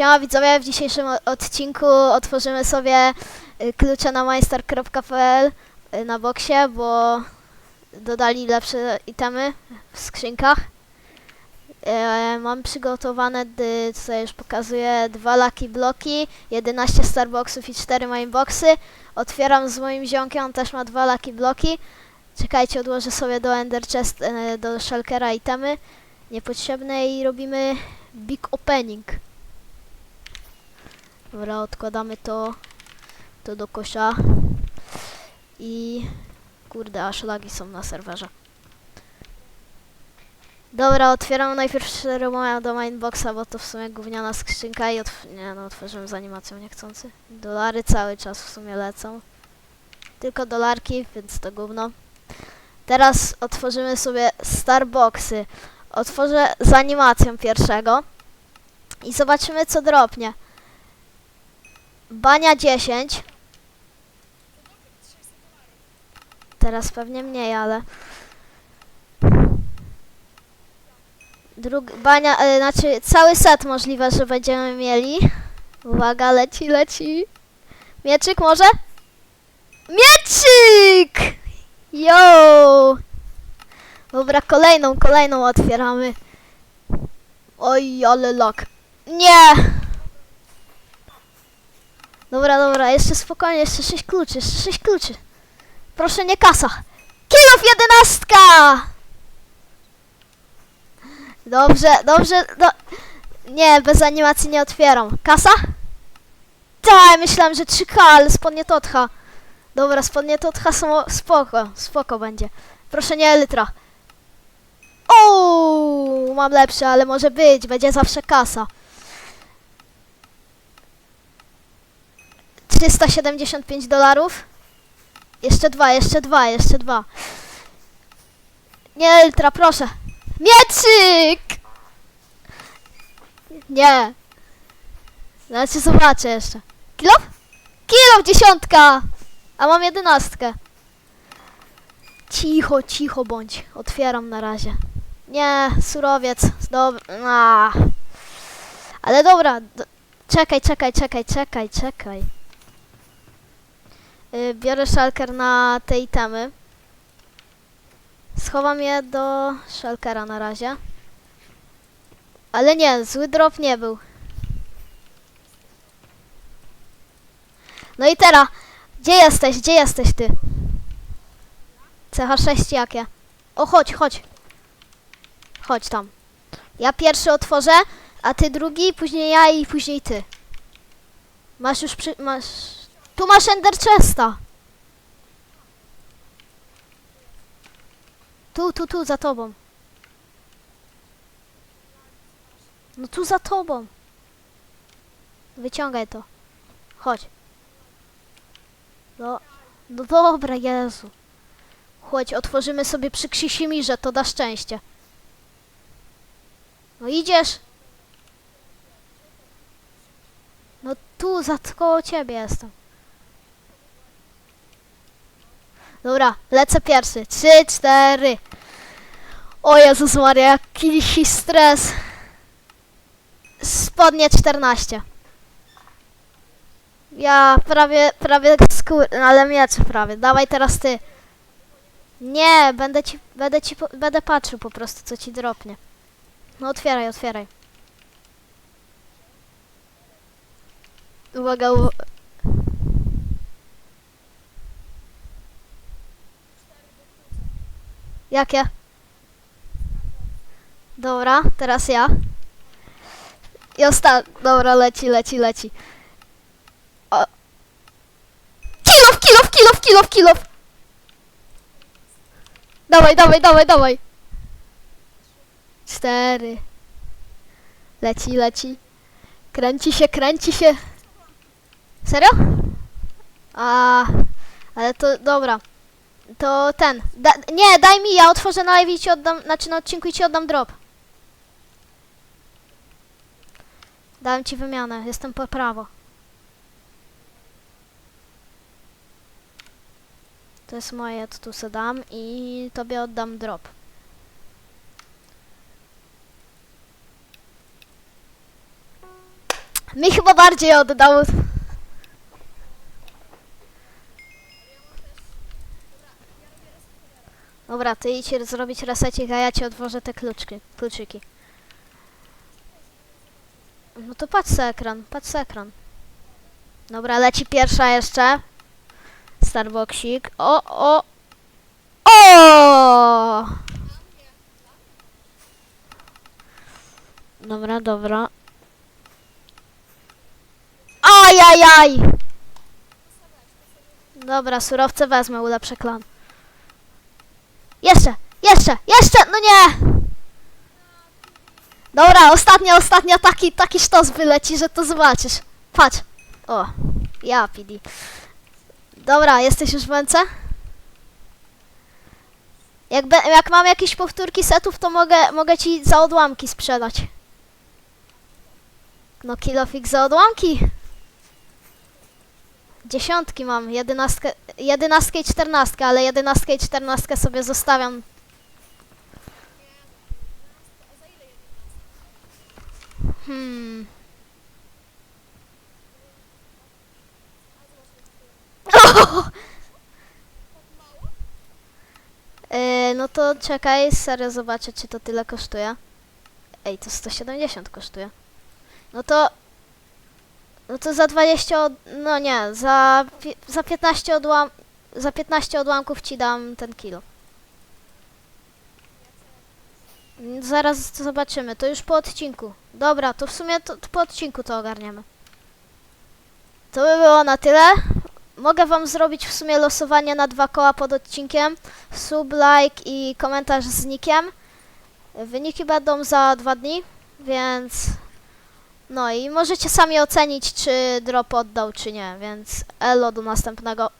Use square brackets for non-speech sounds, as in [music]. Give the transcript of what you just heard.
Siema widzowie, w dzisiejszym odcinku otworzymy sobie y, klucze na majstar.pl y, na boksie, bo dodali lepsze itemy w skrzynkach. E, mam przygotowane, co już pokazuję, dwa lucky bloki, 11 starboxów i 4 mainboxy. Otwieram z moim ziomkiem, on też ma dwa lucky bloki. Czekajcie, odłożę sobie do Ender Chest, e, do Shulkera itemy niepotrzebne i robimy big opening. Dobra, odkładamy to, to do kosza. I kurde, aż lagi są na serwerze. Dobra, otwieram najpierw szeromoja do mainboxa, bo to w sumie gówniana skrzynka i otw- nie no, otworzyłem z animacją niechcący. Dolary cały czas w sumie lecą. Tylko dolarki, więc to gówno. Teraz otworzymy sobie starboxy. Otworzę z animacją pierwszego i zobaczymy co dropnie. Bania 10. Teraz pewnie mniej, ale. Drug, bania, e, znaczy cały set możliwe, że będziemy mieli. Uwaga, leci, leci. Mieczyk może? Mieczyk! Yo! Dobra, kolejną, kolejną otwieramy. Oj, ale lak. Nie! Dobra, dobra, jeszcze spokojnie, jeszcze sześć kluczy, jeszcze sześć kluczy. Proszę nie kasa. Kilof jedenastka! Dobrze, dobrze, do... Nie, bez animacji nie otwieram. Kasa? Tak, myślałem, że 3K, ale spodnie Totcha. Dobra, spodnie Totcha są spoko, spoko będzie. Proszę nie Elytra. O, mam lepsze, ale może być, będzie zawsze kasa. 375 dolarów. Jeszcze dwa, jeszcze dwa, jeszcze dwa. Nie, Ultra, proszę. Mieczyk! Nie. Znaczy zobaczę jeszcze. Kilof? Kilof dziesiątka! A mam jedenastkę. Cicho, cicho bądź. Otwieram na razie. Nie, surowiec. Dobra. Ale dobra. Do... Czekaj, czekaj, czekaj, czekaj, czekaj. Y, biorę szalker na te itemy. Schowam je do szalkera na razie. Ale nie, zły drop nie był. No i teraz, gdzie jesteś, gdzie jesteś ty? CH6 jakie? O, chodź, chodź. Chodź tam. Ja pierwszy otworzę, a ty drugi, później ja i później ty. Masz już przy... masz... Tu masz Ender Chesta. Tu, tu, tu, za tobą. No tu za tobą. Wyciągaj to. Chodź. No, no dobra, Jezu. Chodź, otworzymy sobie przy Krzysimirze, to da szczęście. No idziesz. No tu, za koło ciebie jestem. Dobra, lecę pierwszy. Trzy, cztery. O Jezus Maria, jakiś stres. Spodnie 14. Ja prawie, prawie skór, ale miecze prawie. Dawaj teraz ty. Nie, będę ci, będę ci, będę patrzył po prostu, co ci dropnie. No otwieraj, otwieraj. Uwaga, uwa Jakie? Dobra, teraz ja. I. Dobra, leci, leci, leci. O. Kilof, kilof, kilof, kilof, kilof! Dawaj, dawaj, dawaj, dawaj. Cztery. Leci, leci. Kręci się, kręci się. Serio? A, ale to dobra. To ten. Da, nie, daj mi, ja otworzę na live i ci oddam, znaczy na odcinku i ci oddam drop. Dałem ci wymianę, jestem po prawo. To jest moje, to tu se dam i tobie oddam drop. Mi chyba bardziej oddał. Dobra, ty idź zrobić resecik, a ja ci otworzę te kluczki, kluczyki. No to patrz se ekran, patrz se ekran. Dobra, leci pierwsza jeszcze. Starboxik. O, o. O! Dobra, dobra. Ajajaj! Dobra, surowce wezmę, ulepszę klan. Jeszcze, jeszcze, jeszcze, no nie! Dobra, ostatnia, ostatnia, taki, taki sztos wyleci, że to zobaczysz. Patrz. O, ja PD. Dobra, jesteś już w męce? Jak, be, jak mam jakieś powtórki setów, to mogę, mogę ci za odłamki sprzedać. No kilofik za odłamki. Dziesiątki mam, jedenastkę, jedenastkę i czternastkę, ale jedenastkę i czternastkę sobie zostawiam. Hmm. Yy, [laughs] no to czekaj, serio zobaczę, czy to tyle kosztuje. Ej, to 170 kosztuje. No to... No to za 20... Od, no nie, za, za 15 odłam... Za 15 odłamków ci dam ten kilo. Zaraz zobaczymy, to już po odcinku. Dobra, to w sumie to, to po odcinku to ogarniemy. To by było na tyle. Mogę wam zrobić w sumie losowanie na dwa koła pod odcinkiem. Sub, like i komentarz z nikiem. Wyniki będą za dwa dni, więc... No i możecie sami ocenić, czy drop oddał, czy nie, więc elo do następnego.